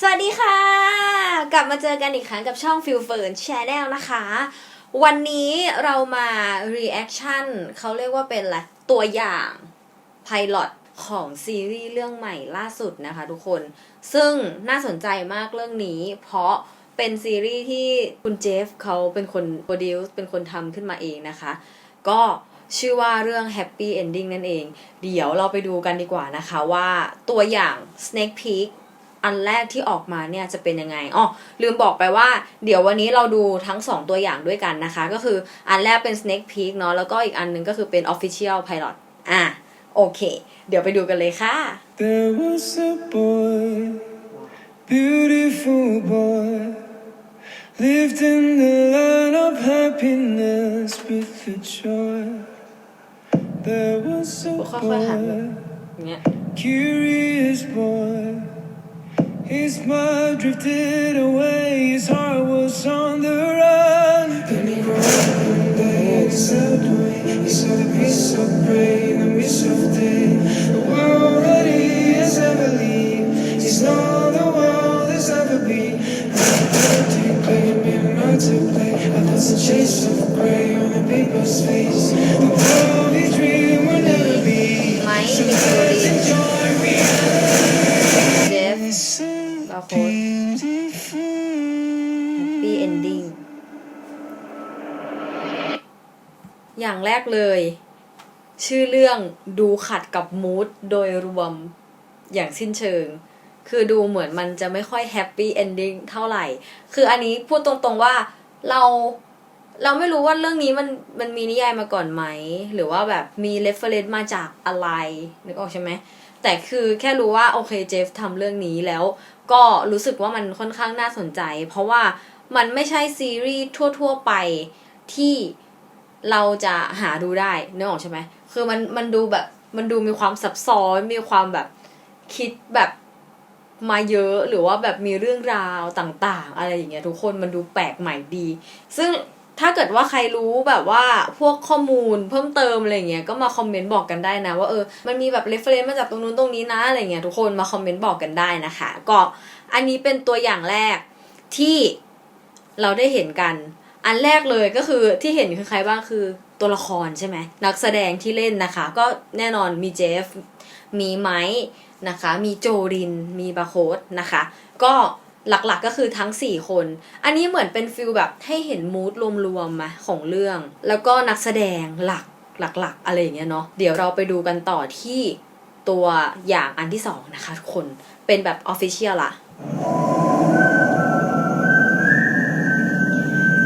สวัสดีค่ะ กลับมาเจอกันอีกครั้งกับช่อง f i l f e r n Channel นะคะ วันนี้เรามา reaction เขาเรียกว่าเป็นอะไรตัวอย่าง pilot ของซีรีส์เรื่องใหม่ล่าสุดนะคะทุกคน ซึ่งน่าสนใจมากเรื่องนี้ เพราะเป็นซีรีส์ที่คุณเจฟเขาเป็นคนโปรดิวเป็นคนทำขึ้นมาเองนะคะ ก็ชื่อว่าเรื่อง Happy Ending นั่นเอง เดี๋ยวเราไปดูกันดีกว่านะคะว่าตัวอย่าง Snake Peek อันแรกที่ออกมาเนี่ยจะเป็นยังไงอ๋อลืมบอกไปว่า เดี๋ยววันนี้เราดูทั้ง 2 ตัวอย่างด้วยกันนะคะ ก็คืออันแรกเป็น Snake Peek เนาะแล้วก็อีกอันหนึงก็คือเป็น Official Pilot อะโอเค เดี๋ยวไปดูกันเลยค่ะ There was a boy, beautiful boy, lived in the land of happiness with the joy. There was a ค่อยๆหันมา boy, อย่างเงี้ย curious boy. His mind drifted away, his heart was on the run. Then he rose one day sailed away. He saw the peace of rain, the mist of day. The world that he has ever lived. He's not the world has ever been. Take play, midnight to play. I lost the chase of gray on the paper's face. The world อย่างแรกเลย ชื่อเรื่องดูขัดกับมูดโดยรวมอย่างสิ้นเชิง คือดูเหมือนมันจะไม่ค่อยแฮปปี้เอนดิ้งเท่าไหร่ คืออันนี้พูดตรงๆว่าเราเราไม่รู้ว่าเรื่องนี้มันมันมีนิยายมาก่อนไหม หรือว่าแบบมีเรฟเฟรนซ์มาจากอะไรนึกออกใช่ไหมแต่คือแค่รู้ว่าโอเคเจฟทำเรื่องนี้แล้ว ก็รู้สึกว่ามันค่อนข้างน่าสนใจ เพราะว่ามันไม่ใช่ซีรีส์ทั่ว ๆ ไปที่ เราจะหาดูได้เนึกออกใช่ไหมคือมันมันดูแบบมันดูมีความซับซ้อนมีความแบบคิดแบบมาเยอะหรือว่าแบบมีเรื่องราวต่างๆ อะไรอย่างเงี้ยทุกคนมันดูแปลกใหม่ดี ซึ่งถ้าเกิดว่าใครรู้แบบว่าพวกข้อมูลเพิ่มเติมอะไรเงี้ยก็มาคอมเมนต์บอกกันได้นะ ว่าเออมันมีแบบเรฟเฟรนซ์มาจากตรงนู้นตรงนี้นะอะไรเงี้ยทุกคนมาคอมเมนต์บอกกันได้นะคะ ก็อันนี้เป็นตัวอย่างแรกที่เราได้เห็นกัน อันแรกเลยก็คือที่เห็นคือใครบ้างคือตัวละครใช่ไหมนักแสดงที่เล่นนะคะ ก็แน่นอนมีเจฟ มีไมค์นะคะ มีโจริน มีบาโคสนะคะ ก็หลักๆก็คือทั้ง 4 คน อันนี้เหมือนเป็นฟิลแบบให้เห็นมูดรวมๆมาของเรื่อง แล้วก็นักแสดงหลักหลักๆ อะไรอย่างเงี้ยเนาะเดี๋ยวเราไปดูกันต่อที่ตัวอย่างอันที่ 2 นะคะทุกคนเป็นแบบออฟฟิเชียลละ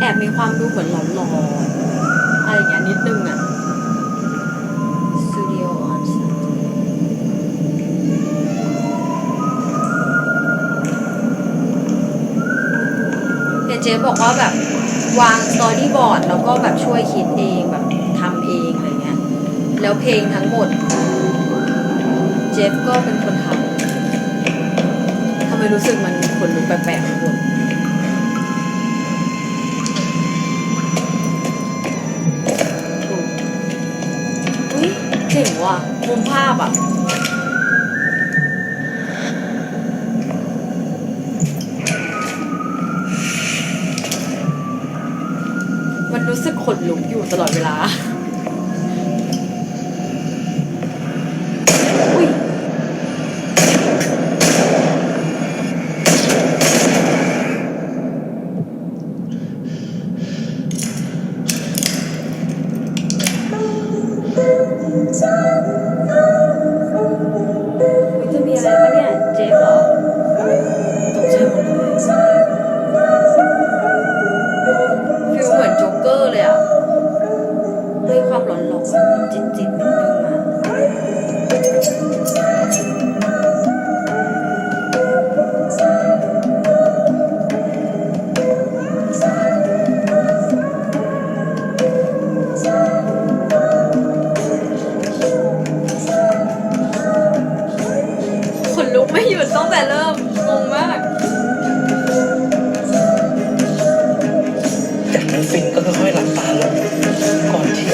อบมีความดูเหมือนหลอนๆอะไรอย่างเงี้ยนิดนึงอะ Studio on Sunday เห็นเจ๊บอกว่าแบบวางสตอรี่บอร์ดแล้วก็แบบช่วยคิดเองแบบทำเองอะไรเงี้ยแล้วเพลงทั้งหมด เจฟก็เป็นคนทำทำไมรู้สึกมันขนลุกแปลกๆ จ๋งว่ะมุมภาพอะมันรู้สึกขนลุกอยู่ตลอดเวลา แต่เริ่มงงมาก จากนั้นฟินก็ค่อยๆหลับตาลงก่อนที่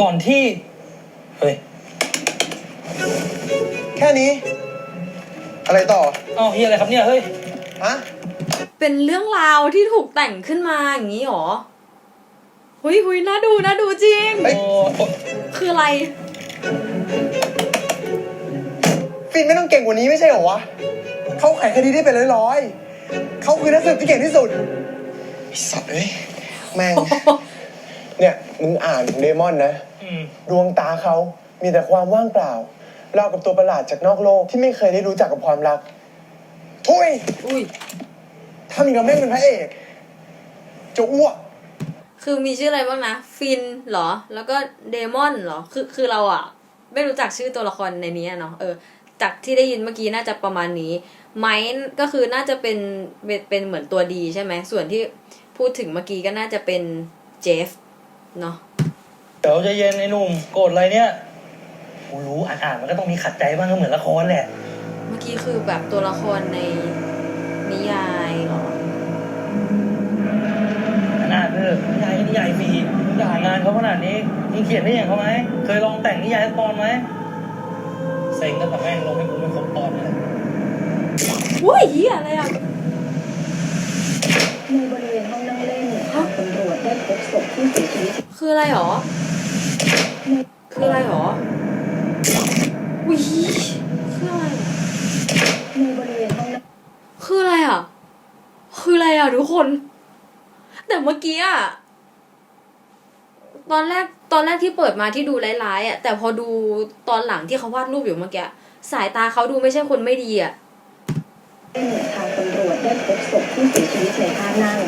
ก่อนที่ เฮ้ยแค่นี้ อะไรต่อเอ้าเฮียอะไรครับเนี่ยเฮ้ย ฮะเป็นเรื่องราวที่ถูกแต่งขึ้นมาอย่างนี้หรอ หุยหุยน่าดูน่าดูจริง เฮ้ยโอ้โอ้คืออะไร ฟินไม่ต้องเก่งกว่านี้ไม่ใช่เหรอวะเขาไขคดีได้เป็นร้อยๆเขาคือนักสืบที่เก่งที่สุดไอ้สัตว์เอ้ยแม่ง เนี่ยมึงอ่านถึงเดมอนนะอืมดวงตาเขามีแต่ความว่างเปล่าเรากับตัวประหลาดจากนอกโลกที่ไม่เคยได้รู้จักกับความรักทุยอุ้ยถ้ามีกับแม่งเป็นพระเอกจะอ้วก คือมีชื่ออะไรบ้างนะ ฟินเหรอ แล้วก็เดมอนเหรอ คือคือเราอะไม่รู้จักชื่อตัวละครในนี้อะเนาะ เออ จากที่ได้ยินเมื่อกี้น่าจะประมาณนี้ไมค์ก็คือน่าจะเป็นเป็นเป็นเหมือนตัวดีใช่ไหมส่วนที่พูดถึงเมื่อกี้ก็น่าจะเป็นเจฟเนาะเดี๋ยวใจะเย็นไอ้หนุ่มโกรธอะไรเนี่ยกูรู้อ่านอ่านมันก็ต้องมีขัดใจบ้างก็เหมือนละครแหละ เมื่อกี้คือแบบตัวละครในนิยายเหรออ่านอ่านเถอะนิยายก็นิยายฟรีด่างานเขาขนาดนี้มึงเขียนได้อย่างเขาไหมเคยลองแต่งนิยายสักตอนไหมเซ็งก็แต่แม่งลงให้กูไม่ครบตอนเลยอุ้ยเฮียอะไรอะในบริเวณห้องนั่งเล่นทางตำรวจได้พบศพผู้เสียชีวิตคืออะไรหรอ คืออะไรหรออุ้ยคืออะไรอะในบริเวณห้องนั่งคืออะไรอะ คืออะไรอะทุกคน แต่เมื่อกี้อะ ตอนแรก ตอนแรกที่เปิดมาที่ดูร้ายๆอะแต่พอดูตอนหลังที่เขาวาดรูปอยู่เมื่อกี้อะสายตาเขาดูไม่ใช่คนไม่ดีอะเล่นทางตำรวจได้พบศพผู้เสียชีวิตในท่านั่ง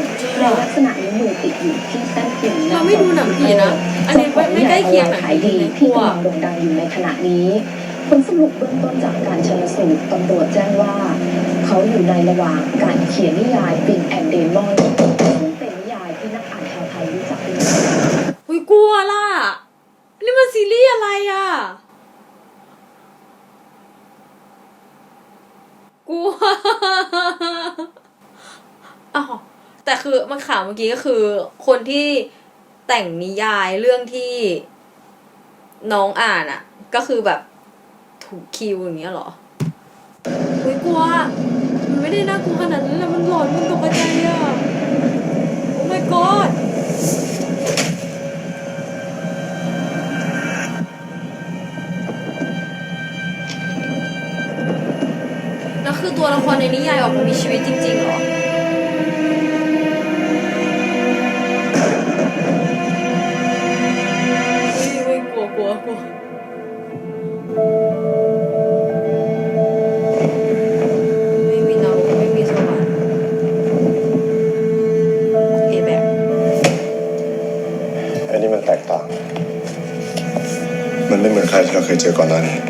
ในลักษณะนิ้วมือติดอยู่ที่แท่นพิมพ์เราไม่ดูหนังผีนะ อันนี้ไม่ไม่ใกล้เคียงหนังผีขายดีเลยที่กลัวกำลังโด่งดังอยู่ในขณะนี้ผลสรุปเบื้องต้นจากการชันสูตรตำรวจแจ้งว่า เขาอยู่ในระหว่างการเขียนนิยายปินแอนเดมอนซึ่งเป็นนิยายที่นักอ่านชาวไทยรู้จักเป็นอย่างดี อุ้ยกลัวล่ะ นี่มันซี รีส์อะไรอะ กลัวอ้าวแต่คือมันข่าวเมื่อกี้ก็คือ คนที่แต่งนิยายเรื่องที่น้องอ่านอะ ก็คือแบบถูกคิวอย่างเงี้ยหรออุ้ยกลัว มันไม่ได้น่ากลัวขนาดนั้นแหละมันหลอนมันตกใจอะ โอ้ my god ตัวละครในนิยายออกมามีชีวิตจริงๆเหรอเฮ้ยกลัวกลัวกลัวไม่มีนรกไม่มีสวรรค์เอแบบ อันนี้มันแตกต่าง มันไม่เหมือนใครที่เราเคยเจอก่อนหน้านี้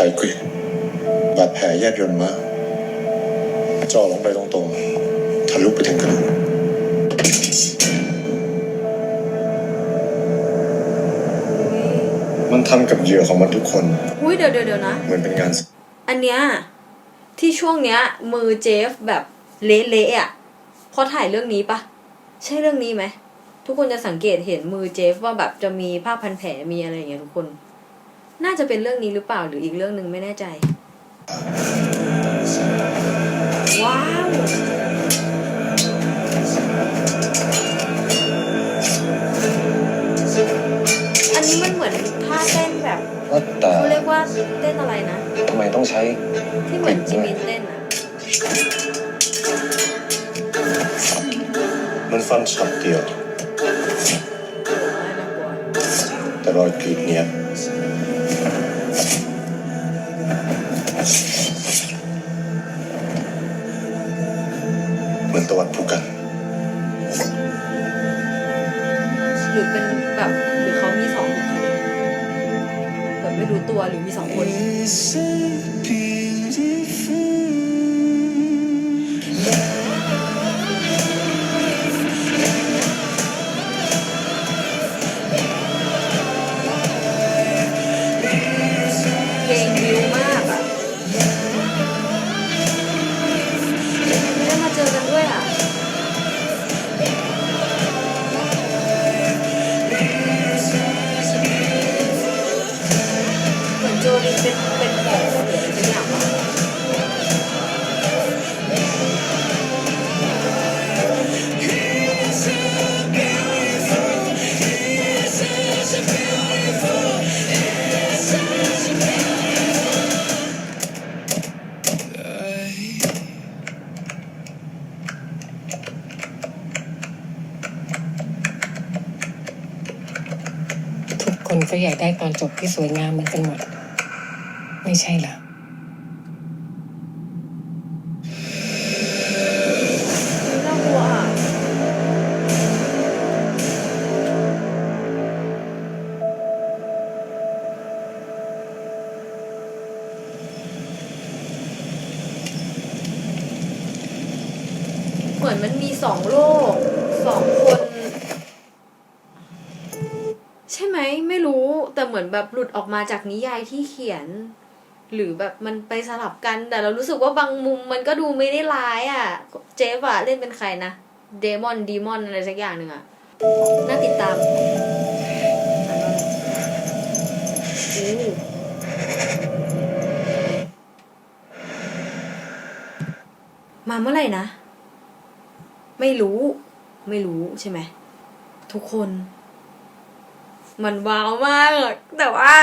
มันใช้กริดบาดแผลแยบยนต์มากเจ่อลงไปตรงๆทะลุไปถึงกระดูกมันทำกับเหยื่อของมันทุกคน อุ้ยเดี๋ยวเดี๋ยวเดี๋ยวนะ เหมือนเป็นงาน อันเนี้ยที่ช่วงเนี้ย มือเจฟแบบเละๆอะเพราะถ่ายเรื่องนี้ปะใช่เรื่องนี้ไหม ทุกคนจะสังเกตเห็นมือเจฟว่าแบบจะมีผ้าพันแผลมีอะไรอย่างเงี้ยทุกคน น่าจะเป็นเรื่องนี้หรือเปล่าหรืออีกเรื่องหนึ่งไม่แน่ใจ ว้าวอันนี้มันเหมือนท่าเต้นแบบว่าแต่เขาเรียกว่าเต้นอะไรนะ ทำไมต้องใช้ที่เหมือนจิมินเต้นอะมันฟันช็อตเดียว เหมือนตะวันผูกกัน หรือเป็นแบบหรือเขามีสองบุคลิกแบบไม่รู้ตัวหรือมีสองคน ก็อยากได้ตอนจบที่สวยงามเหมือนกันหมด ไม่ใช่เหรอน่าหัวอะเหมือนมันมีสองโลกสองคน มือนแบบหลุดออกมาจากนิยายที่เขียน หรือแบบมันไปสลับกัน แต่เรารู้สึกว่าบางมุมมันก็ดูไม่ได้ร้ายอะ เจฟอะเล่นเป็นใครนะเดมอนดีมอนอะไรสักอย่างหนึ่งอะน่าติดตามมาเมื่อไหร่นะ ไม่รู้ ไม่รู้ใช่ไหม ทุกคน มันว้าวมาก แต่ว่า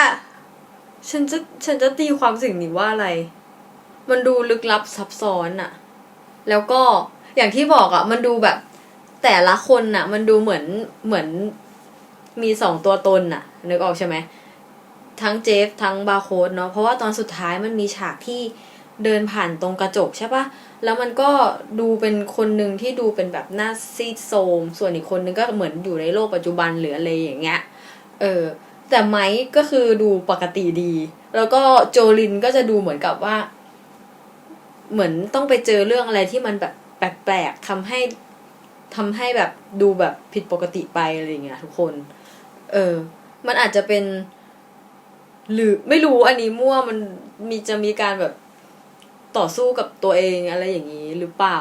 ฉันจะฉันจะตีความสิ่งนี้ว่าอะไร มันดูลึกลับซับซ้อนอะแล้วก็อย่างที่บอกอะมันดูแบบ แต่ละคนอะมันดูเหมือนเหมือนมีสองตัวตนอะนึกออกใช่ไหม ทั้งเจฟ ทั้งบาโค้ดเนาะเพราะว่าตอนสุดท้ายมันมีฉากที่เดินผ่านตรงกระจกใช่ปะแล้วมันก็ดูเป็นคนหนึ่งที่ดูเป็นแบบหน้าซีดโทมส่วนอีกคนนึงก็เหมือนอยู่ในโลกปัจจุบันหรืออะไรอย่างเงี้ย เออ แต่ไมค์ก็คือดูปกติดี แล้วก็โจลินก็จะดูเหมือนกับว่า เหมือนต้องไปเจอเรื่องอะไรที่มันแบบแปลกๆทำให้ทำให้แบบดูแบบผิดปกติไปอะไรอย่างเงี้ยทุกคน เออ มันอาจจะเป็น หรือไม่รู้อันนี้มั่วมันมีจะมีการแบบต่อสู้กับตัวเองอะไรอย่างนี้หรือเปล่า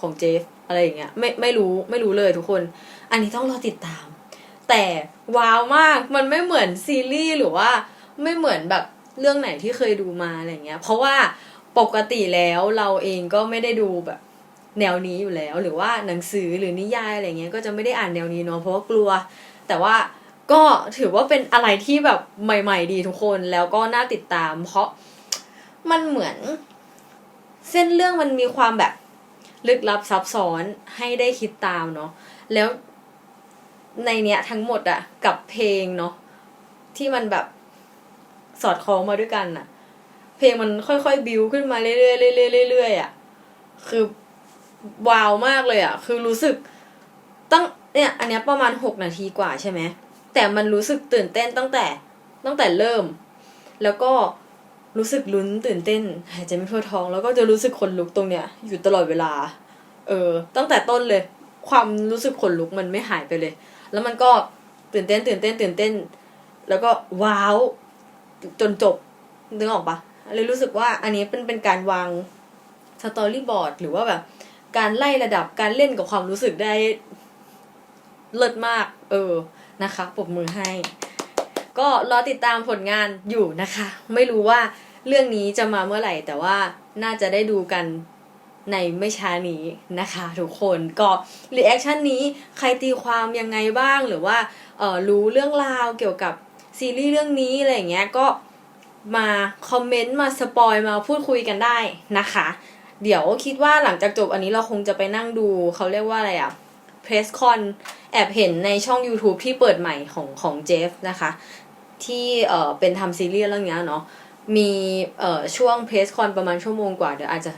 ของเจฟอะไรอย่างเงี้ยไม่ไม่รู้ไม่รู้เลยทุกคน อันนี้ต้องรอติดตาม แต่ว้าวมากมันไม่เหมือนซีรีส์หรือว่าไม่เหมือนแบบเรื่องไหนที่เคยดูมาอะไรเงี้ย เพราะว่าปกติแล้วเราเองก็ไม่ได้ดูแบบแนวนี้อยู่แล้ว หรือว่าหนังสือหรือนิยายอะไรเงี้ยก็จะไม่ได้อ่านแนวนี้เนาะเพราะว่ากลัว แต่ว่าก็ถือว่าเป็นอะไรที่แบบใหม่ ๆ ดีทุกคนแล้วก็น่าติดตาม เพราะมันเหมือน เส้นเรื่องมันมีความแบบลึกลับซับซ้อนให้ได้คิดตามเนาะแล้ว ในเนี้ยทั้งหมดอะกับเพลงเนาะที่มันแบบสอดคล้องมาด้วยกันอะเพลงมันค่อยๆบิวขึ้นมาเรื่อยๆเรื่อยๆเรื่อยๆอะคือว้าวมากเลยอะคือรู้สึกตั้งเนี่ย อันเนี้ยประมาณหกนาทีกว่าใช่ไหมแต่มันรู้สึกตื่นเต้นตั้งแต่ตั้งแต่เริ่ม แล้วก็รู้สึกลุ้นตื่นเต้นหายใจไม่ทั่วท้อง แล้วก็จะรู้สึกขนลุกตรงเนี้ยอยู่ตลอดเวลา เออ ตั้งแต่ต้นเลย ความรู้สึกขนลุกมันไม่หายไปเลย แล้วมันก็ตื่นเต้นตื่นเต้นตื่นเต้น แล้วก็ว้าวจนจบนึกออกปะเลยรู้สึกว่าอันนี้เป็นเป็นการวางสตอรี่บอร์ดหรือว่าแบบ การไล่ระดับการเล่นกับความรู้สึกได้เลิศมาก เออนะคะปรบมือให้ ก็รอติดตามผลงานอยู่นะคะ ไม่รู้ว่าเรื่องนี้จะมาเมื่อไหร่ แต่ว่าน่าจะได้ดูกัน ในไม่ช้านี้นะคะทุกคนก็รีแอคชั่นนี้ใครตีความยังไงบ้างหรือว่าเออรู้เรื่องราวเกี่ยวกับซีรีส์เรื่องนี้อะไรอย่างเงี้ยก็มาคอมเมนต์มาสปอยมาพูดคุยกันได้นะคะ เดี๋ยวคิดว่าหลังจากจบอันนี้เราคงจะไปนั่งดูเขาเรียกว่าอะไรอะเพรสคอนแอบเห็นในช่อง YouTube ที่เปิดใหม่ของของเจฟนะคะ ที่เออเป็นทำซีรีส์เรื่องเนี้ยเนาะมีเออช่วงเพรสคอนประมาณชั่วโมงกว่าเดี๋ยวอาจจะ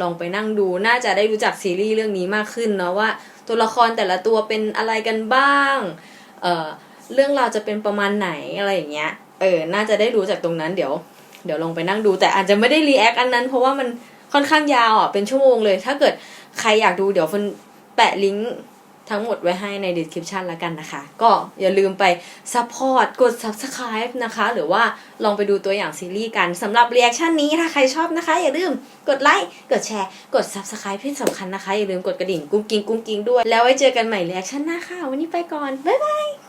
ลองไปนั่งดูน่าจะได้รู้จักซีรีส์เรื่องนี้มากขึ้นเนาะว่า ตัวละครแต่ละตัวเป็นอะไรกันบ้าง เออเรื่องราวจะเป็นประมาณไหนอะไรอย่างเงี้ย เออ น่าจะได้รู้จากตรงนั้นเดี๋ยว เดี๋ยวลองไปนั่งดู แต่อาจจะไม่ได้รีแอคอันนั้น เพราะว่ามันค่อนข้างยาวอะเป็นชั่วโมงเลย ถ้าเกิดใครอยากดูเดี๋ยวฟนแปะลิงก์ ทั้งหมดไว้ให้ใน description แล้วกันนะคะ ก็อย่าลืมไป support กด subscribe นะคะ หรือว่าลองไปดูตัวอย่างซีรีส์กันสำหรับ reaction นี้ถ้าใครชอบนะคะ อย่าลืมกดไลค์กดแชร์ กด subscribe ที่สำคัญนะคะ อย่าลืมกดกระดิ่งกุ้งกิ้งกุ้งกิ้งด้วย แล้วไว้เจอกันใหม่ reaction หน้าค่ะ วันนี้ไปก่อน บ๊ายบาย